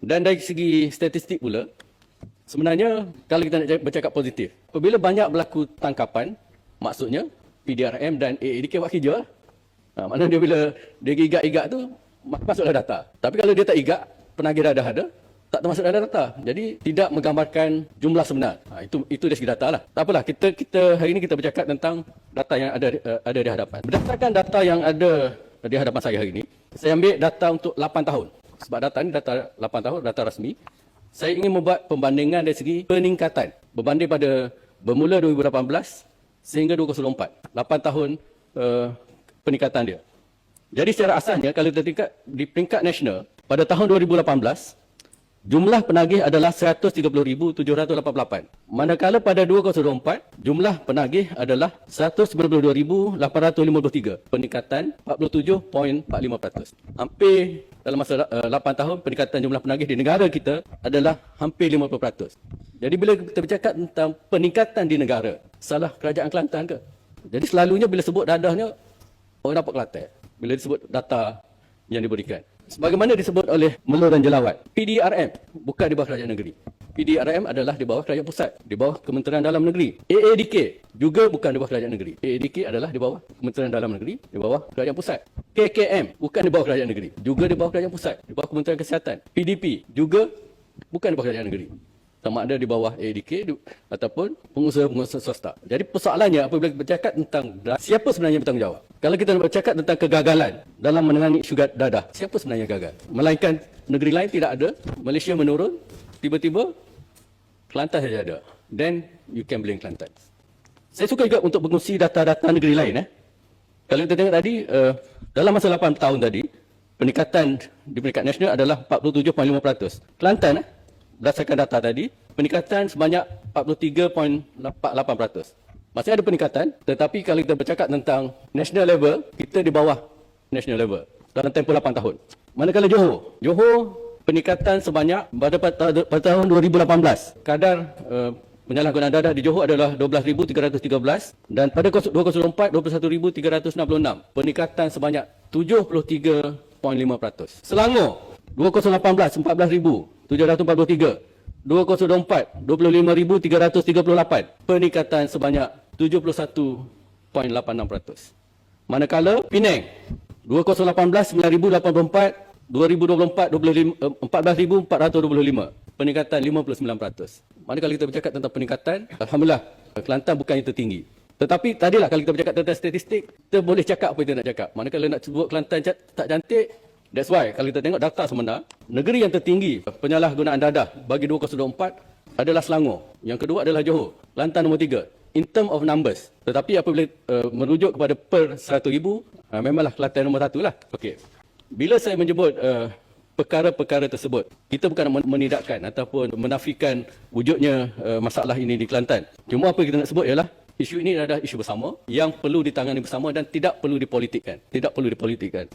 Dan dari segi statistik pula, sebenarnya kalau kita nak bercakap positif, apabila banyak berlaku tangkapan, maksudnya PDRM dan AADK buat kerja. Ha, maknanya dia bila dia igak-igak tu, ma- masuklah data. Tapi kalau dia tak igak, penagih dadah ada, tak termasuk dalam data. Jadi tidak menggambarkan jumlah sebenar. Ha, itu itu dari segi data lah. Tak apalah, kita kita hari ini kita bercakap tentang data yang ada uh, ada di hadapan. Berdasarkan data yang ada di hadapan saya hari ini, saya ambil data untuk 8 tahun. Sebab data ini data 8 tahun, data rasmi. Saya ingin membuat pembandingan dari segi peningkatan berbanding pada bermula 2018 sehingga 2024. 8 tahun uh, peningkatan dia. Jadi secara asasnya kalau kita tingkat di peringkat nasional pada tahun 2018 jumlah penagih adalah 130,788. Manakala pada 2024 jumlah penagih adalah 192,853. Peningkatan 47.45%. Hampir dalam masa uh, 8 tahun peningkatan jumlah penagih di negara kita adalah hampir 50%. Jadi bila kita bercakap tentang peningkatan di negara, salah kerajaan Kelantan ke? Jadi selalunya bila sebut dadahnya orang dapat Kelantan bila disebut data yang diberikan. Sebagaimana disebut oleh Melo dan Jelawat, PDRM bukan di bawah kerajaan negeri. PDRM adalah di bawah kerajaan pusat, di bawah Kementerian Dalam Negeri. AADK juga bukan di bawah kerajaan negeri. AADK adalah di bawah Kementerian Dalam Negeri, di bawah kerajaan pusat. KKM bukan di bawah kerajaan negeri, juga di bawah kerajaan pusat, di bawah Kementerian Kesihatan. PDP juga bukan di bawah kerajaan negeri sama ada di bawah ADK di- ataupun pengusaha-pengusaha swasta. Jadi persoalannya apabila kita bercakap tentang siapa sebenarnya bertanggungjawab? Kalau kita bercakap tentang kegagalan dalam menangani isu gad- dadah, siapa sebenarnya gagal? Melainkan negeri lain tidak ada, Malaysia menurun, tiba-tiba Kelantan saja ada. Then you can blame Kelantan. Saya suka juga untuk mengungsi data-data negeri lain. Eh. Kalau kita tengok tadi, uh, dalam masa 8 tahun tadi, peningkatan di peringkat nasional adalah 47.5%. Kelantan, eh, berdasarkan data tadi, peningkatan sebanyak 43.48%. Masih ada peningkatan, tetapi kalau kita bercakap tentang national level, kita di bawah national level dalam tempoh 8 tahun. Manakala Johor, Johor peningkatan sebanyak pada, pada, pada tahun 2018, kadar uh, penyalahgunaan dadah di Johor adalah 12,313 dan pada 2024 21,366 peningkatan sebanyak 73.5%. Selangor 2018 14,743 2024 25,338 peningkatan sebanyak 71.86%. Manakala Penang 2018 9,084 2024 25 eh, 14,425 peningkatan 59%. Manakala kita bercakap tentang peningkatan alhamdulillah Kelantan bukan yang tertinggi. Tetapi tadilah kalau kita bercakap tentang statistik, kita boleh cakap apa kita nak cakap. Manakala nak sebut Kelantan tak cantik, that's why kalau kita tengok data sebenar, negeri yang tertinggi penyalahgunaan dadah bagi 2024 adalah Selangor. Yang kedua adalah Johor. Kelantan nombor tiga. In term of numbers. Tetapi apabila uh, merujuk kepada per 100,000, uh, memanglah Kelantan nombor satu lah. Okey. Bila saya menyebut uh, perkara-perkara tersebut, kita bukan menidakkan ataupun menafikan wujudnya uh, masalah ini di Kelantan. Cuma apa kita nak sebut ialah isu ini adalah isu bersama yang perlu ditangani bersama dan tidak perlu dipolitikkan. Tidak perlu dipolitikkan.